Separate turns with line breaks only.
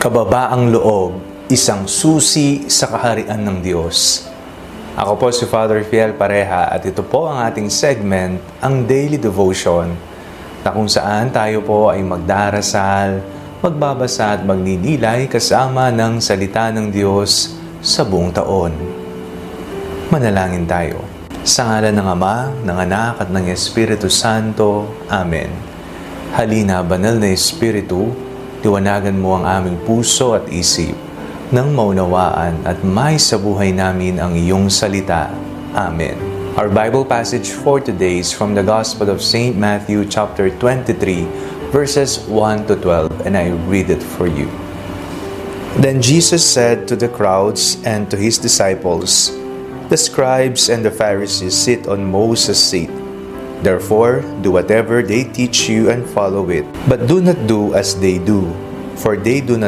Kababaang loob, isang susi sa kaharian ng Diyos. Ako po si Father Fiel Pareha at ito po ang ating segment, ang Daily Devotion, na kung saan tayo po ay magdarasal, magbabasa at magninilay kasama ng salita ng Diyos sa buong taon. Manalangin tayo. Sa ngalan ng Ama, ng Anak at ng Espiritu Santo. Amen. Halina, banal na Espiritu, liwanagan mo ang aming puso at isip nang maunawaan at may sa buhay namin ang iyong salita. Amen. Our Bible passage for today is from the Gospel of St. Matthew chapter 23 verses 1 to 12 and I read it for you. Then Jesus said to the crowds and to his disciples, The scribes and the Pharisees sit on Moses' seat. Therefore, do whatever they teach you and follow it. But do not do as they do, for they do not